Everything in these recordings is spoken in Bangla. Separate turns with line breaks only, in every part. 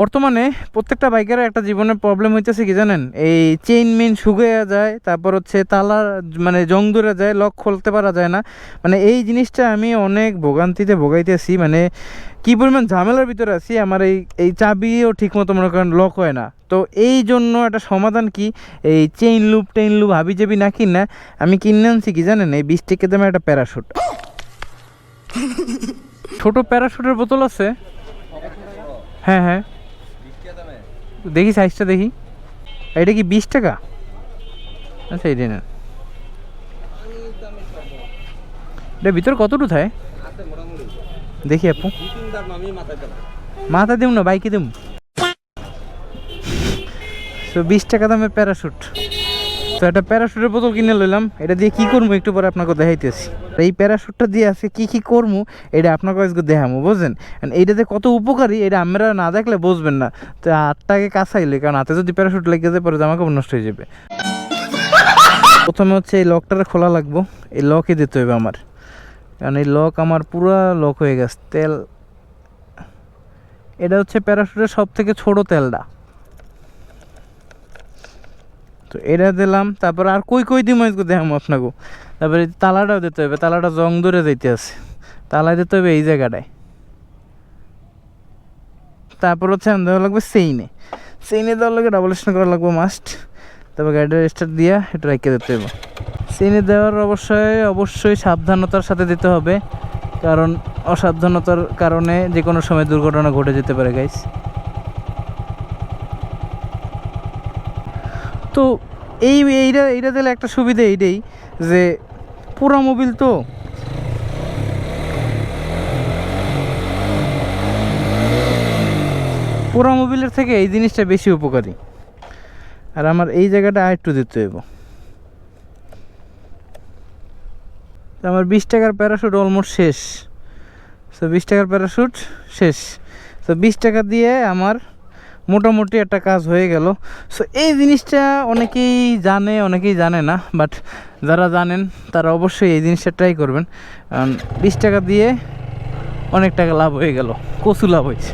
বর্তমানে প্রত্যেকটা বাইকের একটা জীবনের প্রবলেম হইতেছে কি জানেন? এই চেইন মেইন শুকিয়ে যায় তারপর হচ্ছে তালা মানে জং ধরে যায় লক খুলতে পারা যায় না। মানে এই জিনিসটা আমি অনেক ভোগান্তিতে ভোগাইতেছি মানে কি পরিমাণ ঝামেলার ভিতরে আছি আমার এই এই চাবিও ঠিকমতো মনে করেন লক হয় না। তো এই জন্য একটা সমাধান কি? এই চেইন লুপ টেইন লুপ হাবি জাবি না কিনা আমি কিনে আনছি কি জানেন? এই বিশ টিকে দামে একটা প্যারাশুট ছোট প্যারাশুটের বোতল আছে। হ্যাঁ হ্যাঁ। দেখি সাইজটা দেখি। এটা কি বিশ টাকা? আচ্ছা এটা না এটা ভিতর কতটু থাকে? দেখি আপু। মাথা দিব না, বাইকে দেব সো বিশ টাকা দামের প্যারাশুট তো একটা প্যারাশুটের বোতল কিনে লইলাম। এটা দিয়ে কি করব একটু পরে আপনাকে দেখাইতেছি। এই প্যারাশুটটা দিয়ে আজকে কি কি করব, এটা আপনাকে আজকে দেখাবো বুঝলেন এইটাতে কত উপকারী, এটা আমরা না দেখলে বুঝবেন না। তো হাতটাকে কাছাইলে কারণ হাতে যদি প্যারাশুট লেগে যায়, পরে জামা কাপড় নষ্ট হয়ে যাবে। প্রথমে হচ্ছে এই লকটা খোলা লাগবো। এই লকই দিতে হবে আমার। কারণ এই লক আমার পুরো লক হয়ে গেছে, তেল। এটা হচ্ছে প্যারাশুটের সব থেকে ছোটো তেলটা। তো এটা দিলাম, তারপর আর কই কই দিম দেখাম আপনাকে। তারপরে তালাটাও দিতে হবে তালাটা জং ধরে যাইতে আছে। তালা দিতে হবে এই জায়গাটায়। তারপর হচ্ছে আনতে দেওয়া লাগবে সেইনে। সেইনে দেওয়ার লাগে ডাবল স্টেশন করা লাগবে মাস্ট তারপর গাড়িটা স্টার্ট দিয়া একটু রেখে দিতে হবে সেইনে দেওয়ার অবশ্যই অবশ্যই সাবধানতার সাথে দিতে হবে। কারণ অসাবধানতার কারণে যে কোনো সময় দুর্ঘটনা ঘটে যেতে পারে গাইস তো এই, এইটা এইটা দিলে একটা সুবিধা এইটাই যে পুরা মোবিল তো। পুরা মোবিলের থেকে এই জিনিসটা বেশি উপকারী। আর আমার এই জায়গাটা আর একটু দিতে হইব। আমার বিশ টাকার প্যারাশুট অলমোস্ট শেষ। তো বিশ টাকার প্যারাশুট শেষ। তো বিশ টাকা দিয়ে আমার মোটামুটি একটা কাজ হয়ে গেল। সো এই জিনিসটা অনেকেই জানে অনেকেই জানে না বাট যারা জানেন, তারা অবশ্যই এই জিনিসটা ট্রাই করবেন। কারণ বিশ টাকা দিয়ে অনেক টাকা লাভ হয়ে গেল, কচু লাভ হয়েছে।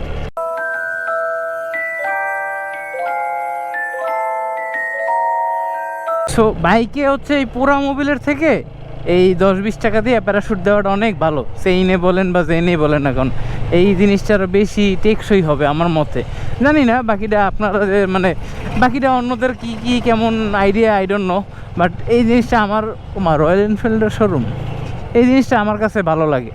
সো বাইকে হচ্ছে এই পুরা মোবিলের থেকে এই দশ বিশ টাকা দিয়ে প্যারাশুট দেওয়াটা অনেক ভালো। সেইনে বলেন বা জেনে বলেন এখন। এই জিনিসটা বেশি টেকসই হবে আমার মতে। জানি না, বাকিটা আপনারা যে মানে বাকিটা অন্যদের কি কি, কেমন idea I don't know but এই জিনিসটা আমার রয়্যাল এনফিল্ডের শোরুম এই জিনিসটা আমার কাছে ভালো লাগে।